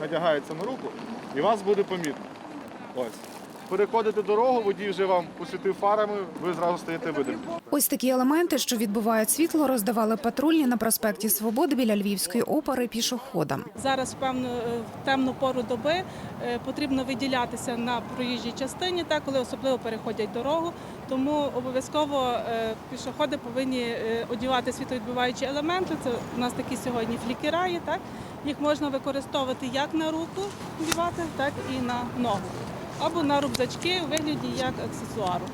надягається на руку і вас буде помітно. Ось. Переходите дорогу, водій вже вам посвітив фарами, ви зразу стаєте видимі. Ось такі елементи, що відбивають світло, роздавали патрульні на проспекті Свободи біля Львівської опери пішоходам. Зараз в певну е, в темну пору доби е, потрібно виділятися на проїжджій частині, так коли особливо переходять дорогу. Тому обов'язково е, пішоходи повинні одягати світловідбиваючі елементи. Це у нас такі сьогодні флікера є, так їх можна використовувати як на руку вдівати, так і на ногу, або на рюкзачки у вигляді як аксесуару.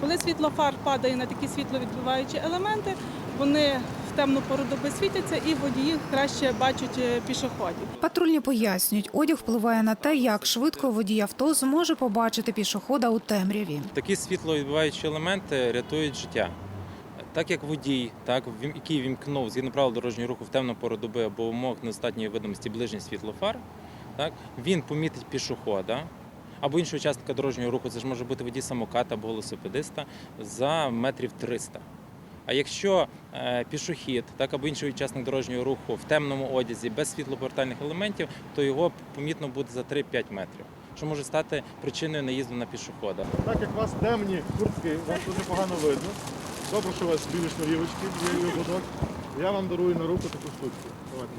Коли світло фар падає на такі світловідбиваючі елементи, вони в темну пору доби світяться і водії краще бачать е, пішоходів. Патрульні пояснюють, одяг впливає на те, як швидко водій авто зможе побачити пішохода у темряві. Такі світловідбиваючі елементи рятують життя. Так як водій, так, який вімкнув згідно правил дорожнього руху в темну пору доби або умовах недостатньої видимості ближнє світло фар, так, він помітить пішохода або іншого учасника дорожнього руху, це ж може бути водій самоката або велосипедиста, за метрів 300. А якщо е, пішохід, так або інший учасник дорожнього руху в темному одязі без світлоповертальних елементів, то його помітно буде за 3-5 метрів, що може стати причиною наїзду на пішохода. Так як у вас темні куртки, вас дуже погано видно. Добре, що у вас білі шнурівочки, є ободок. Я вам дарую на руку таку штучку. Давайте.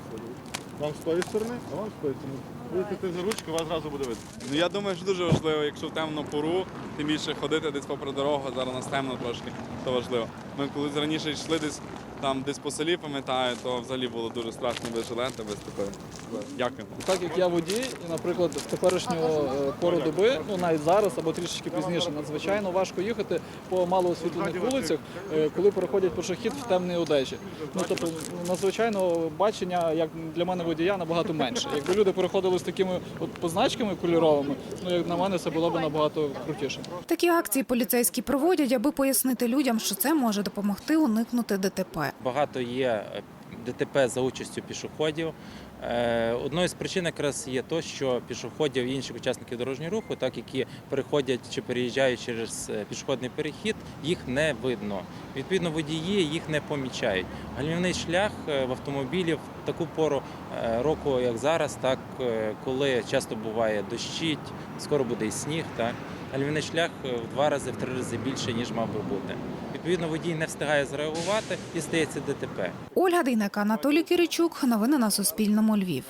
Вам з тої сторони, а вам з тої сторони. Будете за ручку, вас зразу буде видно. Ну я думаю, що дуже важливо, якщо в темну пору, тим більше ходити десь попри дорогу, зараз нас темно трошки, то важливо. Ми колись раніше йшли десь там десь по селі, пам'ятаю, то взагалі було дуже страшно без жилета, без такої. Дякую. Так як я водій, і, наприклад, в теперішню е, пору доби, ну навіть зараз або трішечки пізніше, надзвичайно важко їхати по малоосвітлених вулицях, е, коли переходять пішохід в темній одежі. Ну тобто, надзвичайно бачення, як для мене водія, набагато менше. Якби люди переходили з такими от позначками кольоровими, ну як на мене, це було б набагато крутіше. Такі акції поліцейські проводять, аби пояснити людям, що це може допомогти уникнути ДТП. Багато є е, ДТП за участю пішоходів. Е, Одною з причин якраз є то, що пішоходів і інших учасників дорожнього руху, так які переходять чи переїжджають через е, пішохідний перехід, їх не видно. Відповідно, водії їх не помічають. Гальмівний шлях е, в автомобілі в таку пору року, як зараз, так коли часто буває дощить, скоро буде і сніг, так гальмівний шлях в два рази, в три рази більше ніж мав би бути. Відповідно, водій не встигає зреагувати і стається ДТП. Ольга Дейнека, Анатолій Киричук. Новини на Суспільному. Львів.